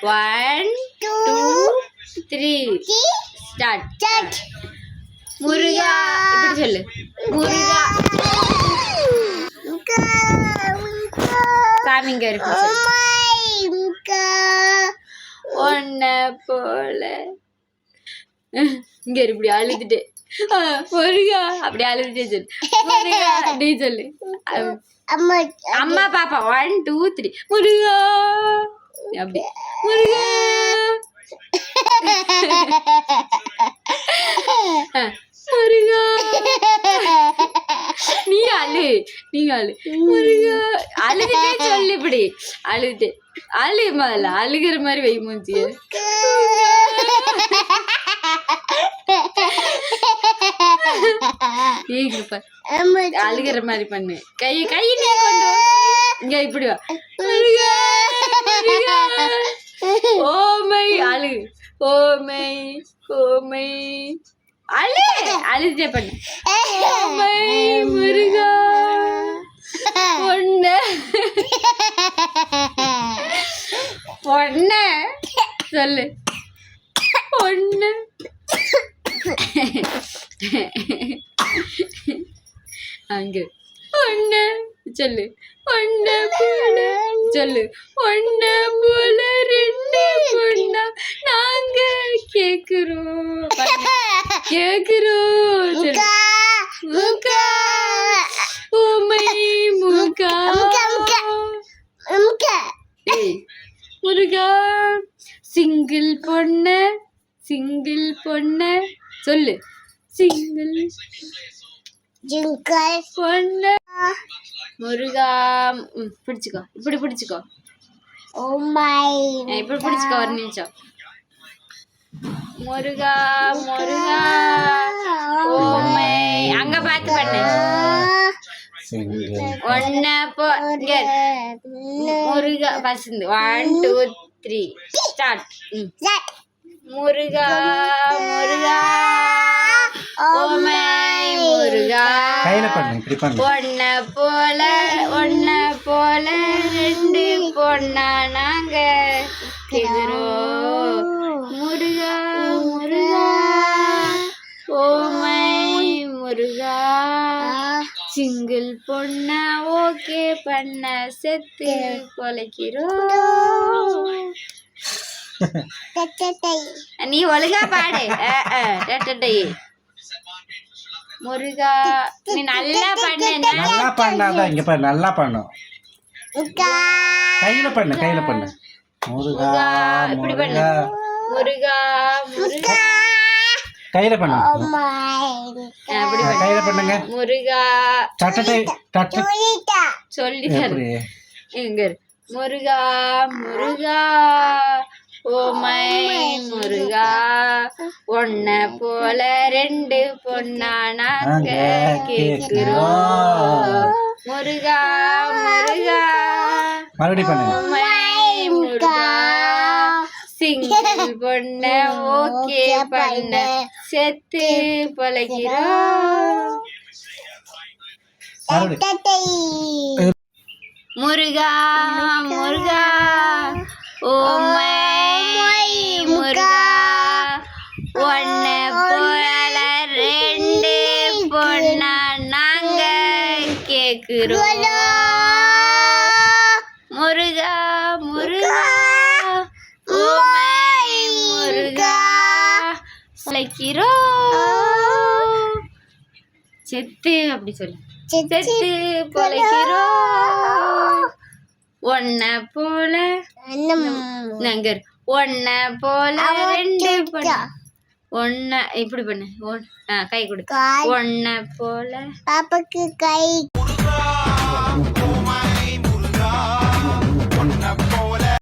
One two three start Muruga. இப்படி சொல்லு. முருகா. சாமிங்க இருக்கு சொல்லு. ஒன்ன போல. இங்க இப்படி அழுதுட்டு. முருகா. அப்படி அழுதுட்டே சொல்லு. முருகா அப்படி சொல்லு. அ- அம்மா. பாப்பா. One two three Muruga. அப்படி முருகா முருகா நீ அழு. நீ அழு. முருகா அழுதுட்டே சொல்லு இப்படி அழுதுட்டு அழு முதல்ல. அழுகிற மாதிரி வை பாரு. அழுகிற மாதிரி பண்ணு. கை கை நீ கொண்டு. இங்க இப்படி வா. முருகா. அழு ஓமை ஓமை அழு! அழுதே பண்ணு. ஓமை முருகா. பொண்ணு. பொண்ணு. சொல்லு. பொண்ணு. அங்க. ஒண்ணு சொல்லு. ஒண்ணு போல சொல்லு. ஒண்ணு போல ரெண்டு பொண்ணா நாங்க கேக்குறோம். கேக்குறோம் சொல்லு. முக்கா உமை முக்கா முருகா. சிங்கிள் பொண்ணு. சிங்கிள் பொண்ணு. சொல்லு. சிங்கிள். பொண்ணு. முருகா பிடிச்சுக்கோ. இப்படி பிடிச்சுக்கோ. இப்படி பிடிச்சுக்கோ ஒரு நிமிஷம். முருகா முருகா. ஓமை. அங்க பார்த்து பண்ணு. ஒன்ன போ. Muruga பசந்து one two three start Muruga Muruga oh my Muruga. கையில இப்படி ஒன்ன போல ஒன்ன போல ரெண்டு பொண்ணா நாங்க கேக்குறோம் முருகா முருகா ஓமை முருகா. சிங்கிள் பொண்ணா ஓகே பண்ண செத்து பொழைக்கிறோம். நீ ஒழுங்கா பாடு. முருகா நீ நல்லா பண்ண நல்லா பண்ணாதான் இங்க பாரு நல்லா பண்ணும். கையில பண்ணு கையில பண்ணு. முருகா இப்படி பண்ணு. முருகா. முருகா முருகா. கையில பண்ணு. அஹ், இப்படி ஆ, கையில பண்ணுங்க. முருகா. தட்டட்டை தட்டு சொல்லி. முருகா முருகா. ஓமை முருகா ஒன்ன போல ரெண்டு பொண்ணா நாங்க கேக்குறோம் முருகா முருகா மறுபடியும் ஓமை முருகா சிங்கிள் பொண்ண ஓகே பண்ண செத்து பழகிறோம். முருகா முருகா ஓமை ஒன்ன போல ரெண்டு பொண்ணா நாங்க கேக்குறோம். முருகா முருகா முருகா அழைக்கிறோம் செத்து அப்படி சொல்லு. செத்து பொழைக்கிறோம். ஒன்ன போல நாங்க ஒன்ன போல ரெண்டு பண்ண. ஒன்ன இப்படி பண்ணு. ஒன்- கை கொடு. ஒன்ன போல. பாப்பாக்கு கை.